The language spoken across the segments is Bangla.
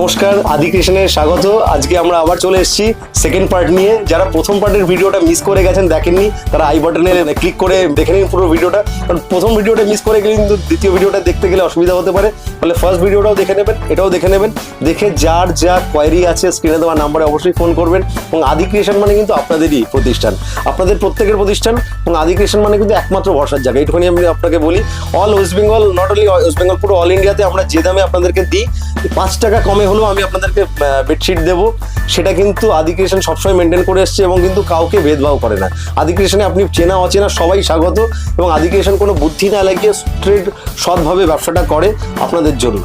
নমস্কার, আদি কৃষ্ণের স্বাগত। আজকে আমরা আবার চলে এসেছি সেকেন্ড পার্ট নিয়ে। যারা প্রথম পার্টের ভিডিওটা মিস করে গেছেন, দেখেননি, তারা আই বাটনে ক্লিক করে দেখে নিন পুরো ভিডিওটা। কারণ প্রথম ভিডিওটা মিস করে গেলে কিন্তু দ্বিতীয় ভিডিওটা দেখতে গেলে অসুবিধা হতে পারে। ফলে ফার্স্ট ভিডিওটাও দেখে নেবেন, এটাও দেখে নেবেন। দেখে যার যা কোয়ারি আছে স্ক্রিনে দেওয়া নাম্বারে অবশ্যই ফোন করবেন। এবং আদি ক্রিয়েশন মানে কিন্তু আপনাদেরই প্রতিষ্ঠান। আপনাদের প্রত্যেকের প্রতিষ্ঠান, এবং আদি ক্রিয়েশন মানে কিন্তু একমাত্র ভরসার জায়গা। এইটুখানি আমি আপনাকে বলি all West Bengal not only West Bengal পুরো অল ইন্ডিয়াতে আমরা যে দামে আপনাদেরকে দিই, পাঁচ টাকা কমে হলেও আমি আপনাদেরকে বেডশিট দেবো। সেটা কিন্তু আদি ক্রিয়েশন সবসময় মেনটেন করে এসছে এবং কিন্তু কাউকে ভেদভাব করে না। আদি ক্রিয়েশনে আপনি চেনা অচেনা সবাই স্বাগত এবং আদি ক্রিয়েশন কোনো বুদ্ধি না লাগিয়ে স্ট্রেট সৎভাবে ব্যবসাটা করে আপনাদের জন্য।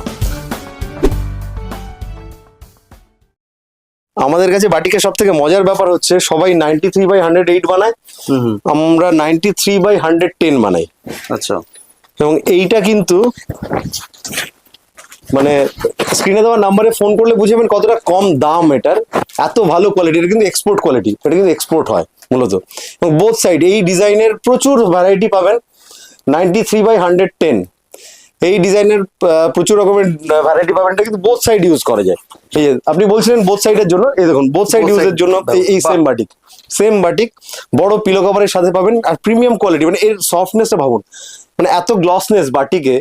আমাদের কাছে বাটিকের সব থেকে মজার ব্যাপার হচ্ছে সবাই ninety three by hundred eight বানায় আমরা ninety three by hundred ten বানাই। আচ্ছা। এবং এইটা কিন্তু মানে স্ক্রিনে দেওয়া নাম্বারে ফোন করলে বুঝবেন কতটা কম দাম এটার এত ভালো কোয়ালিটি এটা কিন্তু এক্সপোর্ট কোয়ালিটি এটা কিন্তু এক্সপোর্ট হয় মূলত। এবং বোথ সাইড এই ডিজাইনের প্রচুর ভ্যারাইটি পাবেন ninety three by hundred ten এই ডিজাইনের প্রচুর রকমের ভ্যারাইটি পাবেন এটা কিন্তু বোথ সাইড ইউজ করা যায়। এই যে আপনি বলছিলেন বোথ সাইডের জন্য এই দেখুন বোথ সাইড ইউজের জন্য এই- এই সেম বাটিক সেম বাটিক বড় পিলো কভারের সাথে পাবেন আর প্রিমিয়াম কোয়ালিটি মানে এর সফটনেসটা ভাবুন মানে এত গ্লসনেস বাটিকে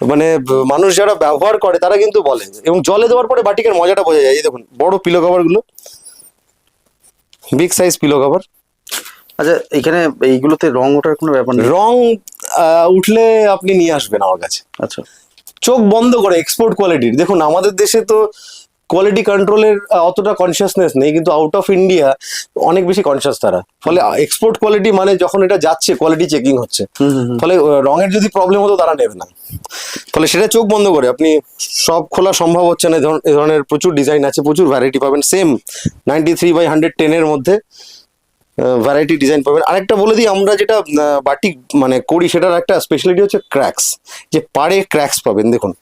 মানে মানুষ যারা ব্যবহার করে তারা কিন্তু বলে। এবং জলে দেওয়ার পরে বাটিকের মজাটা বোঝা যায়। এই দেখুন বড় পিলো কভারগুলো বিগ সাইজ পিলো কভার। আচ্ছা এখানে এইগুলোতে রং ওঠার কোনো ব্যাপার নেই? রং উঠলে আপনি নিয়ে আসবেন আমার কাছে। আচ্ছা। চোখ বন্ধ করে এক্সপোর্ট কোয়ালিটির দেখুন আমাদের দেশে তো কোয়ালিটি কন্ট্রোলের অতটা কনসিয়াসনেস নেই কিন্তু আউট অফ ইন্ডিয়া অনেক বেশি কনসিয়াস তারা। ফলে এক্সপোর্ট কোয়ালিটি মানে যখন এটা যাচ্ছে কোয়ালিটি চেকিং হচ্ছে। ফলে রঙের যদি প্রবলেম হতো তারা নেবে না। ফলে সেটা চোখ বন্ধ করে। আপনি সব খোলা সম্ভব হচ্ছে না এ ধরনের প্রচুর ডিজাইন আছে প্রচুর ভ্যারাইটি পাবেন। Same ninety three by hundred টেনের মধ্যে ভ্যারাইটি ডিজাইন পাবেন। আরেকটা বলে দিই আমরা যেটা বাটিক মানে করি সেটার একটা স্পেশালিটি হচ্ছে ক্র্যাক্স যে পাড়ে ক্র্যাক্স পাবেন দেখুন।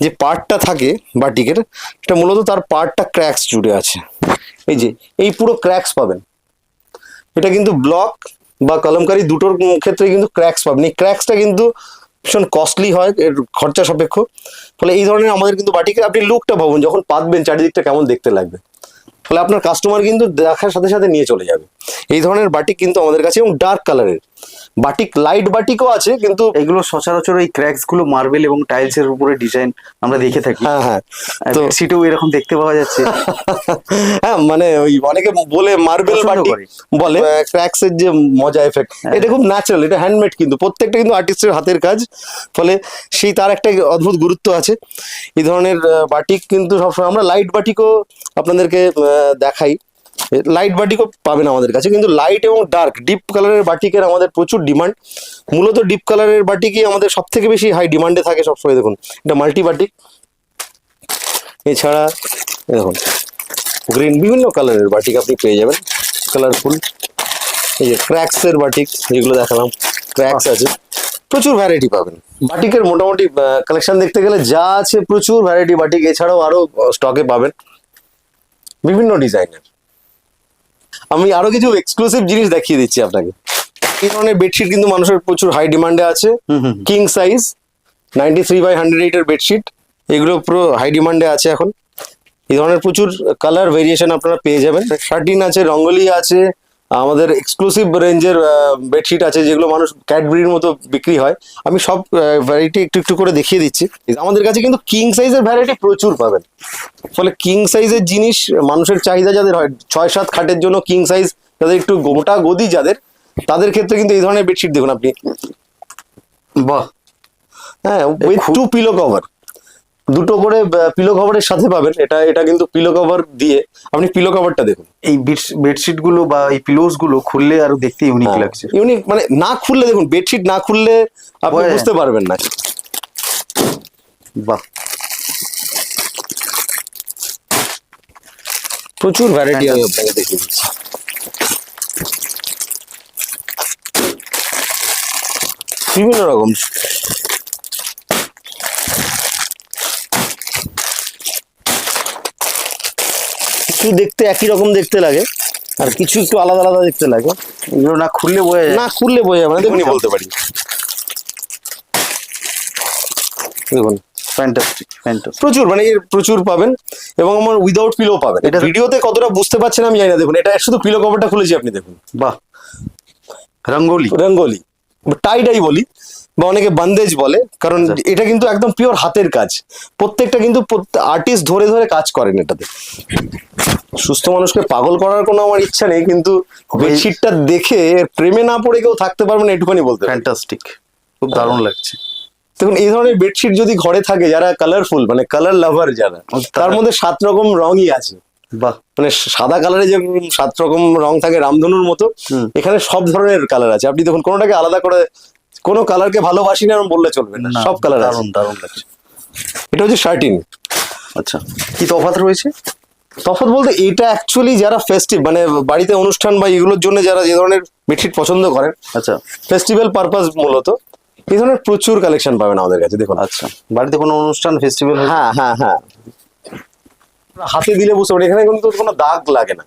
যে পার্টটা থাকে বাটিকের, সেটা মূলত তার পার্টটা ক্র্যাক্স জুড়ে আছে। এই যে, এই পুরো ক্র্যাক্স পাবেন। এটা কিন্তু ব্লক বা কলমকারি দুটোর ক্ষেত্রে কিন্তু ক্র্যাক্স পাবেন। এই ক্র্যাক্সটা কিন্তু ভীষণ কস্টলি হয়, এর খরচা সাপেক্ষ। ফলে এই ধরনের আমাদের কিন্তু বাটিকে আপনি লুকটা ভাবুন, যখন পাতবেন, চারিদিকটা কেমন দেখতে লাগবে। ফলে আপনার কাস্টমার কিন্তু দেখার সাথে সাথে নিয়ে চলে যাবে। এই ধরনের বাটিক কিন্তু আমাদের কাছে এবং ডার্ক কালারের বাটিক লাইট বাটিকও আছে কিন্তু এগুলো সচরাচর এই ক্র্যাকসগুলো মার্বেল এবং টাইলস এর উপরে ডিজাইন আমরা দেখে থাকি। হ্যাঁ হ্যাঁ। তো সিটেও এরকম দেখতে পাওয়া যাচ্ছে। হ্যাঁ মানে ওই অনেকে বলে মার্বেল বাটিক। বলে ক্র্যাক্স এর যে মজা এফেক্ট হ্যাঁ। এটা খুব ন্যাচারাল এটা হ্যান্ডমেড কিন্তু। প্রত্যেকটা কিন্তু আর্টিস্টের হাতের কাজ ফলে সেই তার একটা অদ্ভুত গুরুত্ব আছে। এই ধরনের বাটিক কিন্তু সবসময় আমরা লাইট বাটিকও আপনাদেরকে দেখাই। লাইট বাটিকও পাবেন আমাদের কাছে, কিন্তু লাইট এবং ডার্ক ডিপ কালারের বাটিকের আমাদের প্রচুর ডিমান্ড মূলত ডিপ কালারের বাটিকই আমাদের সব থেকে বেশি হাই ডিমান্ডে থাকে সবসময়, দেখুন। এটা মাল্টি বাটিক এছাড়া দেখুন গ্রিন বিভিন্ন কালারের বাটিক আপনি পেয়ে যাবেন। কালারফুল এই যে ক্র্যাক্স এর বাটিক, যেগুলো দেখালাম ক্র্যাক্স আছে। প্রচুর ভ্যারাইটি পাবেন। বাটিকের মোটামুটি কালেকশন দেখতে গেলে যা আছে প্রচুর ভ্যারাইটি বাটিক, এছাড়াও আরও স্টকে পাবেন। বিভিন্ন ডিজাইনের আমি আরও কিছু এক্সক্লুসিভ জিনিস দেখিয়ে দিচ্ছি আপনাকে। এই ধরনের বেডশিট কিন্তু মানুষের প্রচুর হাই ডিমান্ডে আছে। King size ninety three by hundred এইটের বেডশিট এগুলো পুরো হাই ডিমান্ডে আছে এখন। এই ধরনের প্রচুর কালার ভেরিয়েশন আপনারা পেয়ে যাবেন। শার্টিন আছে রঙ্গলি আছে আমাদের এক্সক্লুসিভ রেঞ্জের বেডশিট আছে যেগুলো মানুষ ক্যাডবেরির মতো বিক্রি হয়। আমি সব ভ্যারাইটি একটু একটু করে দেখিয়ে দিচ্ছি। আমাদের কাছে কিন্তু কিং সাইজের ভ্যারাইটি প্রচুর পাবেন। ফলে কিং সাইজের জিনিস মানুষের চাহিদা যাদের হয় ছয় সাত খাটের জন্য কিং সাইজ যাদের একটু গোটা গদি যাদের তাদের ক্ষেত্রে কিন্তু এই ধরনের বেডশিট দেখুন আপনি। বাহ। হ্যাঁ উইথ টু পিলো কভার দুটো করে পিলো কভারের সাথে পাবেন। এটা এটা কিন্তু পিলো কভার দিয়ে আপনি পিলো কভারটা দেখুন। এই বেডশিটগুলো বা এই পিলোসগুলো খুললে আরও দেখতে ইউনিক লাগছে। ইউনিক মানে না খুললে দেখুন বেডশিট না খুললে আপনি বোঝা বুঝতে পারবেন না। বাহ। প্রচুর ভ্যারাইটি আমি আপনাকে দেখিয়ে দিচ্ছি বিভিন্ন রকম। কিছু দেখতে একই রকম দেখতে লাগে আর কিছু একটু আলাদা আলাদা দেখতে লাগে। এগুলো না খুললে বোঝা যায়। না খুললে বোঝা যাবে না দেখুনই বলতে পারি। দেখুন। ফ্যান্টাস্টিক ফ্যান্টাস্টিক প্রচুর মানে এর প্রচুর পাবেন এবং আমার উইদাউট পিলো পাবেন। এটা ভিডিওতে কতটা বুঝতে পারছেন আমি জানি না দেখুন। এটা শুধু পিলো কভারটা খুলেছি আপনি দেখুন। বাহ। রঙ্গোলি। রঙ্গোলি। টাই ডাই বলি। বা অনেকে বান্দেজ বলে কারণ আচ্ছা। এটা কিন্তু একদম পিওর হাতের কাজ। প্রত্যেকটা কিন্তু আর্টিস্ট ধরে ধরে কাজ করেন এটাতে। সুস্থ মানুষকে পাগল করার কোনো আমার ইচ্ছা নেই কিন্তু বেডশিটটা দেখে প্রেমে না পড়ে কেউ থাকতে পারবে না এটুখানি বলতে। ফ্যান্টাস্টিক খুব দারুণ লাগছে। দেখুন এই ধরনের বেডশিট যদি ঘরে থাকে যারা কালারফুল মানে কালার লাভার যারা তার মধ্যে সাত রকম রঙই আছে। বাহ। মানে সাদা কালারে যে সাত রকম রং থাকে রামধনুর মতো এখানে সব ধরনের কালার আছে। আপনি দেখুন কোনোটাকে আলাদা করে কোনো কালারকে ভালোবাসি না এরকম বললে চলবে না। সব কালার দারুণ দারুণ লাগছে। এটা হচ্ছে শার্টিন। আচ্ছা কি তফাৎ রয়েছে? তফাৎ বলতে এটা অ্যাকচুয়ালি যারা ফেস্টিভ মানে বাড়িতে অনুষ্ঠান বা এগুলোর জন্য যারা যে ধরনের বেডশিট পছন্দ করেন আচ্ছা। ফেস্টিভ্যাল পারপাস মূলত এই ধরনের প্রচুর কালেকশন পাবেন আমাদের কাছে দেখুন। আচ্ছা বাড়িতে কোনো অনুষ্ঠান ফেস্টিভ্যাল হ্যাঁ হ্যাঁ হ্যাঁ। হাতে দিলে বুঝতে পারি এখানে কিন্তু কোনো দাগ লাগে না।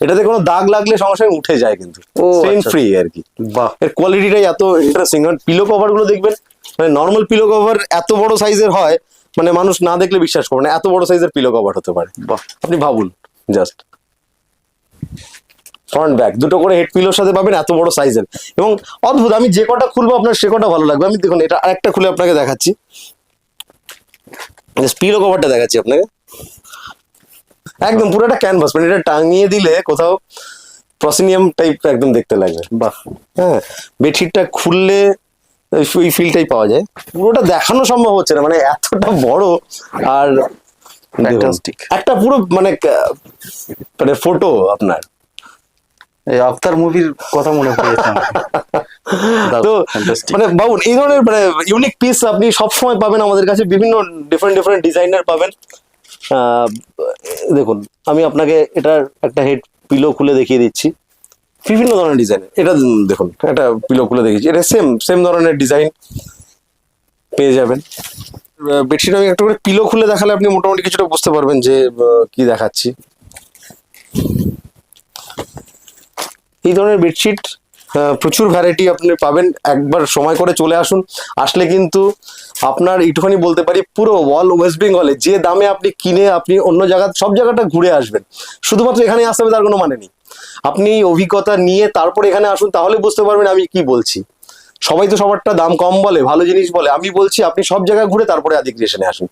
এটাতে কোনো দাগ লাগলে সঙ্গে উঠে যায় কিন্তু। ও, স্ট্রেন আচ্ছা। ফ্রি আর কি। বাহ। এর কোয়ালিটিটাই এত ইন্টারেস্টিং কারণ পিলো কভারগুলো দেখবেন মানে নর্মাল পিলো কভার এত বড় সাইজের হয় মানে মানুষ না দেখলে বিশ্বাস করবে না এত বড় সাইজের পিলো কভার হতে পারে। বাহ। আপনি ভাবুন জাস্ট ফ্রন্ট ব্যাক দুটো করে হেড পিলোর সাথে পাবেন এত বড় সাইজের এবং অদ্ভুত আমি যে কটা খুলবো আপনার সে কটা ভালো লাগবে। আমি দেখুন এটা আরেকটা খুলে আপনাকে দেখাচ্ছি। পিলো কভারটা দেখাচ্ছি আপনাকে। একদম পুরোটা ক্যানভাস মানে এটা টাঙিয়ে দিলে কোথাও প্রসিনিয়াম টাইপ একদম দেখতে লাগবে। বাহ। হ্যাঁ বেডশিটটা খুললে ওই ফিলটাই পাওয়া যায়। পুরোটা দেখানো সম্ভব হচ্ছে না মানে এতটা বড় আর একটা পুরো মানে মানে ফটো আপনার। এই আফতার মুভির কথা মনে পড়েছে তো মানে বাবুন এই ধরনের মানে ইউনিক পিস আপনি সবসময় পাবেন আমাদের কাছে বিভিন্ন ডিফারেন্ট ডিফারেন্ট ডিজাইনার পাবেন। দেখুন, আমি আপনাকে এটার একটা হেড পিলো খুলে দেখিয়ে দিচ্ছি। বিভিন্ন ধরনের ডিজাইন এটা দেখুন, একটা পিলো খুলে দেখিয়েছি। এটা সেম সেম ধরনের ডিজাইন পেয়ে যাবেন। বেডশিট আমি একটা করে পিলো খুলে দেখালে আপনি মোটামুটি কিছুটা বুঝতে পারবেন যে কি দেখাচ্ছি। এই ধরনের বেডশিট প্রচুর ভ্যারাইটি আপনি পাবেন। একবার সময় করে চলে আসুন। আসলে কিন্তু আপনার একটুখানি বলতে পারি, পুরো অল ওয়েস্ট বেঙ্গলে যে দামে আপনি কিনে আপনি অন্য জায়গা, সব জায়গাটা ঘুরে আসবেন। শুধুমাত্র এখানে আসতে হবে তার কোনো মানে নেই। আপনি অভিজ্ঞতা নিয়ে তারপর এখানে আসুন, তাহলে বুঝতে পারবেন আমি কি বলছি। সবাই তো সবারটা দাম কম বলে ভালো জিনিস বলে। আমি বলছি আপনি সব জায়গায় ঘুরে তারপরে আদি ক্রিয়েশনে আসুন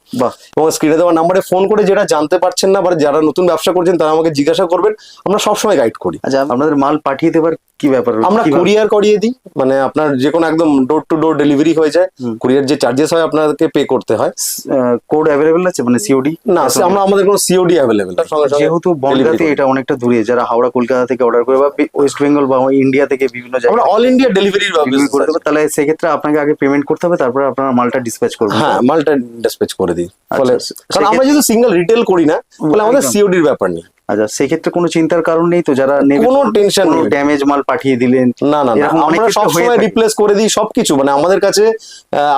এবং স্ক্রিনে দেওয়া নাম্বারে ফোন করে যেটা জানতে পারছেন না বা যারা নতুন ব্যবসা করছেন তারা আমাকে জিজ্ঞাসা করবেন। আমরা সবসময় গাইড করি। আচ্ছা আপনাদের মাল পাঠিয়ে দেবার কি ব্যাপার আমরা কুরিয়ার করিয়ে দিই। মানে আপনার যে কোনো একদম ডোর টু ডোর ডেলিভারি হয়ে যায়। কুরিয়ার যে চার্জেস হয় আপনাকে পে করতে হয়। কোড অ্যাভেলেবেল আছে? মানে সিওডি না আমরা আমাদের কোনো সিওডি অ্যাভেলেবেল যেহেতু বনগাঁতে এটা অনেকটা দূরে যারা হাওড়া কলকাতা থেকে অর্ডার করে বা ওয়েস্ট বেঙ্গল বা ইন্ডিয়া থেকে বিভিন্ন আমরা জায়গায় অল ইন্ডিয়া ডেলিভারির delivery হবে তাহলে সেক্ষেত্রে আপনাকে আগে পেমেন্ট করতে হবে তারপরে আপনার মালটা ডিসপ্যাচ করবেন। হ্যাঁ মালটা ডিসপ্যাচ করে দিই। ফলে আচ্ছা, কারণ আমরা যদি সিঙ্গেল রিটেল করি না ফলে আমাদের সিওডি সিওডির ব্যাপার নেই। আচ্ছা সেক্ষেত্রে কোনো চিন্তার কারণ নেই তো? যারা কোনো tension নেই। ড্যামেজ মাল পাঠিয়ে দিলেন। না না না আমরা সবসময় রিপ্লেস করে দিই সবকিছু। মানে আমাদের কাছে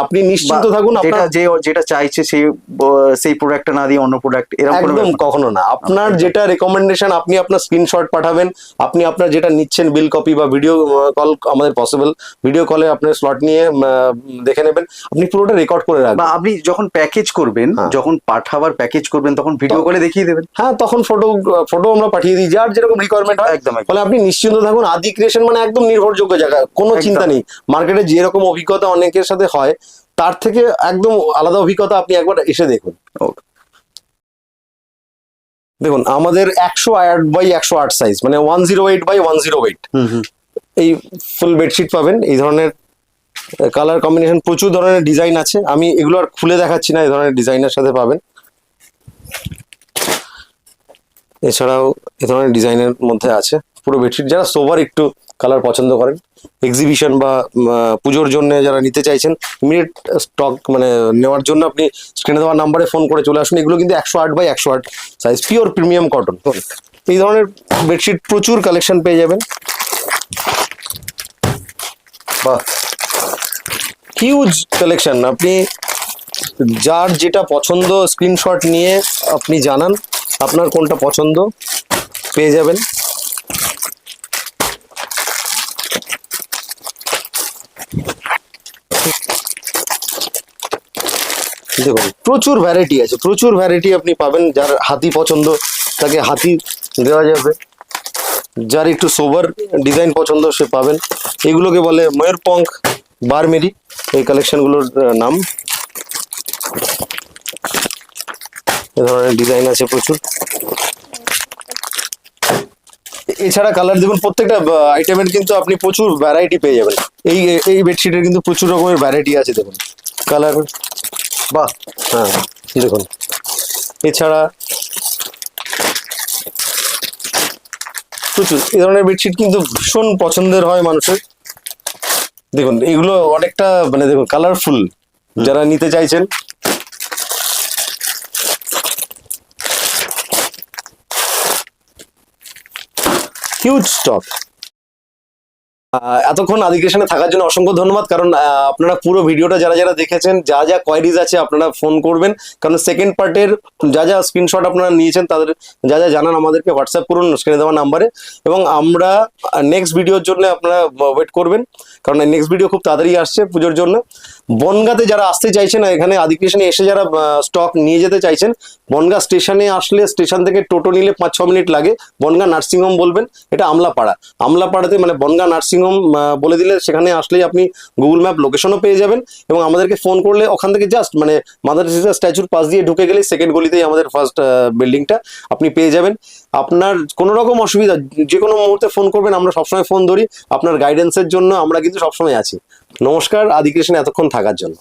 আপনি নিশ্চিন্ত থাকুন যেটা যে যেটা চাইছে সেই সেই প্রোডাক্টটা না দিয়ে অন্য প্রোডাক্ট এরকম একদম কখনো না। আপনার যেটা রেকমেন্ডেশন আপনি আপনার স্ক্রিনশট পাঠাবেন। আপনি আপনার যেটা নিচ্ছেন বিল কপি বা ভিডিও কল আমাদের পসিবল ভিডিও কলে আপনার স্লট নিয়ে দেখে নেবেন। আপনি পুরোটা রেকর্ড করে রাখবেন। আপনি যখন প্যাকেজ করবেন হ্যাঁ। যখন পাঠাবার প্যাকেজ করবেন তখন ভিডিও কলে দেখিয়ে দেবেন। হ্যাঁ তখন ফটো ফটো আমরা পাঠিয়ে দিই যার যেরকম রিকোয়ারমেন্ট হয় একদম। ফলে আপনি নিশ্চিন্ত থাকুন আদি ক্রিয়েশন মানে একদম নির্ভরযোগ্য জায়গা কোনো চিন্তা নেই। মার্কেটে যেরকম অভিজ্ঞতা অনেকের সাথে হয় তার থেকে একদম আলাদা অভিজ্ঞতা আপনি একবার এসে দেখুন। দেখুন আমাদের একশো আট বাই একশো আট সাইজ মানে one zero eight by one zero eight এই ফুল বেডশিট পাবেন এই ধরনের কালার কম্বিনেশন প্রচুর ধরনের ডিজাইন আছে। আমি এগুলো আর খুলে দেখাচ্ছি না এই ধরনের ডিজাইনের সাথে পাবেন। এছাড়াও এ ধরনের ডিজাইনের মধ্যে আছে। পুরো বেডশিট, যারা সোভার একটু কালার পছন্দ করেন এক্সিবিশন বা পুজোর জন্য যারা নিতে চাইছেন ইমিডিয়েট স্টক মানে নেওয়ার জন্য আপনি স্ক্রিনে দেওয়ার নাম্বারে ফোন করে চলে আসুন। এগুলো কিন্তু একশো আট বাই একশো আট সাইজ পিওর প্রিমিয়াম কটন এই ধরনের বেডশিট প্রচুর কালেকশন পেয়ে যাবেন। বা হিউজ কালেকশন আপনি যার যেটা পছন্দ স্ক্রিনশট নিয়ে আপনি জানান। আপনার কোনটা পছন্দ পেয়ে যাবেন। দেখুন, প্রচুর ভ্যারাইটি আছে, প্রচুর ভ্যারাইটি আপনি পাবেন, যার হাতি পছন্দ, তাকে হাতি দেওয়া যাবে। যার একটু সোবার ডিজাইন পছন্দ, সে পাবেন। এগুলোকে বলে ময়ূরপঙ্খ বারমেরি, এই কালেকশনগুলোর নাম। এ ধরনের ডিজাইন আছে প্রচুর। এছাড়া কালার দেখুন, প্রত্যেকটা আইটেমের কিন্তু আপনি প্রচুর ভ্যারাইটি পেয়ে যাবেন। এই এই বেডশিটের কিন্তু প্রচুর রকমের ভ্যারাইটি আছে, দেখুন। কালার বাহ হ্যাঁ দেখুন। এছাড়া প্রচুর, এই ধরনের বেডশিট কিন্তু ভীষণ পছন্দের হয় মানুষের। দেখুন, এগুলো অনেকটা মানে দেখুন কালারফুল যারা নিতে চাইছেন হিউজ স্টক এতক্ষণ আদিকেশনে থাকার জন্য অসংখ্য ধন্যবাদ, কারণ আপনারা পুরো ভিডিওটা যারা যারা দেখেছেন, যা যা কোয়ারিজ আছে আপনারা ফোন করবেন। কারণ সেকেন্ড পার্টের যা যা স্ক্রিনশট আপনারা নিয়েছেন, তাদের যা যা জানান আমাদেরকে হোয়াটসঅ্যাপ করুন স্ক্রিনে দেওয়া নাম্বারে এবং আমরা নেক্সট ভিডিওর জন্য আপনারা ওয়েট করবেন, কারণ নেক্সট ভিডিও খুব তাড়াতাড়ি আসছে পুজোর জন্য। বনগাতে যারা আসতে চাইছেন, এখানে আদিকেশনে এসে যারা স্টক নিয়ে যেতে চাইছেন, বনগা স্টেশনে আসলে স্টেশন থেকে টোটো নিলে পাঁচ ছ মিনিট লাগে। বনগা নার্সিংহোম বলবেন, এটা আমলাপাড়া। আমলাপাড়াতে মানে বনগা নার্সিংহোম আহ, বলে দিলে সেখানে আসলেই আপনি গুগল ম্যাপ লোকেশনও পেয়ে যাবেন এবং আমাদেরকে ফোন করলে ওখান থেকে জাস্ট মানে মাদার টেরেসা স্ট্যাচুর পাশ দিয়ে ঢুকে গেলে সেকেন্ড গলিতেই আমাদের ফার্স্ট বিল্ডিংটা আপনি পেয়ে যাবেন। আপনার কোনো রকম অসুবিধা যে কোনো মুহূর্তে ফোন করবেন আমরা সবসময় ফোন ধরি। আপনার গাইডেন্সের জন্য আমরা কিন্তু সবসময় আছি। নমস্কার আদিকৃষ্ণ এতক্ষণ থাকার জন্য।